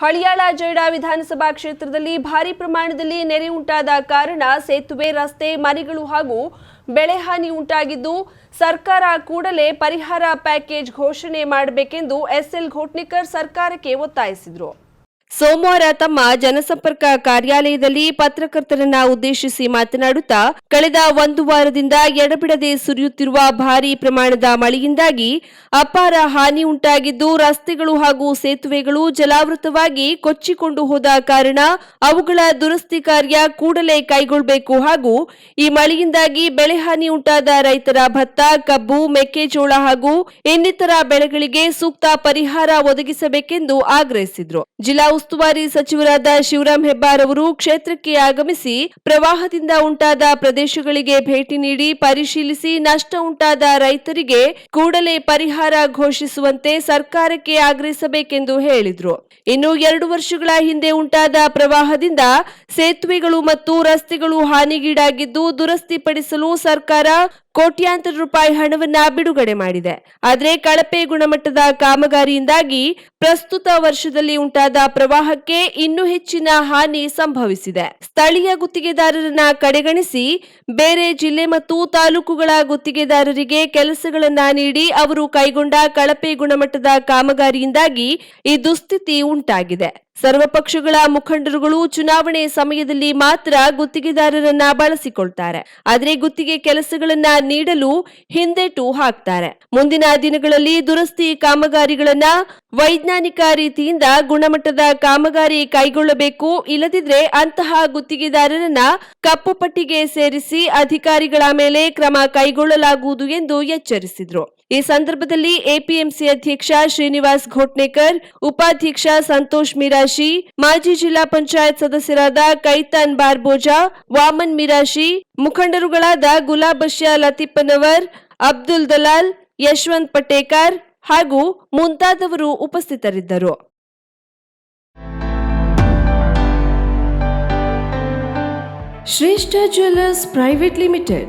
ಹಳಿಯಾಳ ಜೈಡಾ ವಿಧಾನಸಭಾ ಕ್ಷೇತ್ರದಲ್ಲಿ ಭಾರಿ ಪ್ರಮಾಣದಲ್ಲಿ ನೆರೆ ಉಂಟಾದ ಕಾರಣ ಸೇತುವೆ, ರಸ್ತೆ, ಮನೆಗಳು ಹಾಗೂ ಬೆಳೆ ಹಾನಿ ಉಂಟಾಗಿದ್ದು, ಸರ್ಕಾರ ಕೂಡಲೇ ಪರಿಹಾರ ಪ್ಯಾಕೇಜ್ ಘೋಷಣೆ ಮಾಡಬೇಕೆಂದು ಎಸ್ಎಲ್ ಘೋಟ್ನಿಕರ್ ಸರ್ಕಾರಕ್ಕೆ ಒತ್ತಾಯಿಸಿದರು. ಸೋಮವಾರ ತಮ್ಮ ಜನಸಂಪರ್ಕ ಕಾರ್ಯಾಲಯದಲ್ಲಿ ಪತ್ರಕರ್ತರನ್ನ ಉದ್ದೇಶಿಸಿ ಮಾತನಾಡುತ್ತಾ, ಕಳೆದ ಒಂದು ವಾರದಿಂದ ಎಡಬಿಡದೆ ಸುರಿಯುತ್ತಿರುವ ಭಾರೀ ಪ್ರಮಾಣದ ಮಳೆಯಿಂದಾಗಿ ಅಪಾರ ಹಾನಿ ಉಂಟಾಗಿದ್ದು, ರಸ್ತೆಗಳು ಹಾಗೂ ಸೇತುವೆಗಳು ಜಲಾವೃತವಾಗಿ ಕೊಚ್ಚಿಕೊಂಡು ಹೋದ ಕಾರಣ ಅವುಗಳ ದುರಸ್ತಿ ಕಾರ್ಯ ಕೂಡಲೇ ಕೈಗೊಳ್ಳಬೇಕು ಹಾಗೂ ಈ ಮಳೆಯಿಂದಾಗಿ ಬೆಳೆ ಹಾನಿ ಉಂಟಾದ ರೈತರ ಭತ್ತ, ಕಬ್ಬು, ಮೆಕ್ಕೆಜೋಳ ಹಾಗೂ ಇನ್ನಿತರ ಬೆಳೆಗಳಿಗೆ ಸೂಕ್ತ ಪರಿಹಾರ ಒದಗಿಸಬೇಕೆಂದು ಆಗ್ರಹಿಸಿದರು. ಜಿಲ್ಲಾ ಉಸ್ತುವಾರಿ ಸಚಿವರಾದ ಶಿವರಾಮ್ ಹೆಬ್ಬಾರ್ ಅವರು ಕ್ಷೇತ್ರಕ್ಕೆ ಆಗಮಿಸಿ ಪ್ರವಾಹದಿಂದ ಉಂಟಾದ ಪ್ರದೇಶಗಳಿಗೆ ಭೇಟಿ ನೀಡಿ ಪರಿಶೀಲಿಸಿ ನಷ್ಟ ಉಂಟಾದ ರೈತರಿಗೆ ಕೂಡಲೇ ಪರಿಹಾರ ಘೋಷಿಸುವಂತೆ ಸರ್ಕಾರಕ್ಕೆ ಆಗ್ರಹಿಸಬೇಕೆಂದು ಹೇಳಿದರು. ಇನ್ನು ಎರಡು ವರ್ಷಗಳ ಹಿಂದೆ ಉಂಟಾದ ಪ್ರವಾಹದಿಂದ ಸೇತುವೆಗಳು ಮತ್ತು ರಸ್ತೆಗಳು ಹಾನಿಗೀಡಾಗಿದ್ದು ದುರಸ್ತಿಪಡಿಸಲು ಸರ್ಕಾರ ಕೋಟ್ಯಾಂತರ ರೂಪಾಯಿ ಹಣವನ್ನ ಬಿಡುಗಡೆ ಮಾಡಿದೆ. ಆದರೆ ಕಳಪೆ ಗುಣಮಟ್ಟದ ಕಾಮಗಾರಿಯಿಂದಾಗಿ ಪ್ರಸ್ತುತ ವರ್ಷದಲ್ಲಿ ಉಂಟಾದ ಪ್ರವಾಹಕ್ಕೆ ಇನ್ನೂ ಹೆಚ್ಚಿನ ಹಾನಿ ಸಂಭವಿಸಿದೆ. ಸ್ಥಳೀಯ ಗುತ್ತಿಗೆದಾರರನ್ನ ಕಡೆಗಣಿಸಿ ಬೇರೆ ಜಿಲ್ಲೆ ಮತ್ತು ತಾಲೂಕುಗಳ ಗುತ್ತಿಗೆದಾರರಿಗೆ ಕೆಲಸಗಳನ್ನ ನೀಡಿ ಅವರು ಕೈಗೊಂಡ ಕಳಪೆ ಗುಣಮಟ್ಟದ ಕಾಮಗಾರಿಯಿಂದಾಗಿ ಈ ದುಸ್ಥಿತಿ ಉಂಟಾಗಿದೆ. ಸರ್ವಪಕ್ಷಗಳ ಮುಖಂಡರುಗಳು ಚುನಾವಣೆ ಸಮಯದಲ್ಲಿ ಮಾತ್ರ ಗುತ್ತಿಗೆದಾರರನ್ನ ಬಳಸಿಕೊಳ್ತಾರೆ. ಆದರೆ ಗುತ್ತಿಗೆ ಕೆಲಸಗಳನ್ನ ನೀಡಲು ಹಿಂದೇಟು ಹಾಕ್ತಾರೆ. ಮುಂದಿನ ದಿನಗಳಲ್ಲಿ ದುರಸ್ತಿ ಕಾಮಗಾರಿಗಳನ್ನ ವೈಜ್ಞಾನಿಕ ರೀತಿಯಿಂದ ಗುಣಮಟ್ಟದ ಕಾಮಗಾರಿ ಕೈಗೊಳ್ಳಬೇಕು. ಇಲ್ಲದಿದ್ರೆ ಅಂತಹ ಗುತ್ತಿಗೆದಾರರನ್ನ ಕಪ್ಪು ಪಟ್ಟಿಗೆ ಸೇರಿಸಿ ಅಧಿಕಾರಿಗಳ ಮೇಲೆ ಕ್ರಮ ಕೈಗೊಳ್ಳಲಾಗುವುದು ಎಂದು ಎಚ್ಚರಿಸಿದ್ರು. ಈ ಸಂದರ್ಭದಲ್ಲಿ ಎಪಿಎಂಸಿ ಅಧ್ಯಕ್ಷ ಶ್ರೀನಿವಾಸ್ ಘೋಟ್ನೇಕರ್, ಉಪಾಧ್ಯಕ್ಷ ಸಂತೋಷ್ ಮಿರಾಶಿ, ಮಾಜಿ ಜಿಲ್ಲಾ ಪಂಚಾಯತ್ ಸದಸ್ಯರಾದ ಕೈತಾನ್ ಬಾರ್ಬೋಜಾ, ವಾಮನ್ ಮಿರಾಶಿ, ಮುಖಂಡರುಗಳಾದ ಗುಲಾಬಶ್ಯ ಲತೀಫನವರ್, ಅಬ್ದುಲ್ ದಲಾಲ್, ಯಶವಂತ್ ಪಟೇಕರ್ ಹಾಗೂ ಮುಂತಾದವರು ಉಪಸ್ಥಿತರಿದ್ದರು. Shreshta jewellers private limited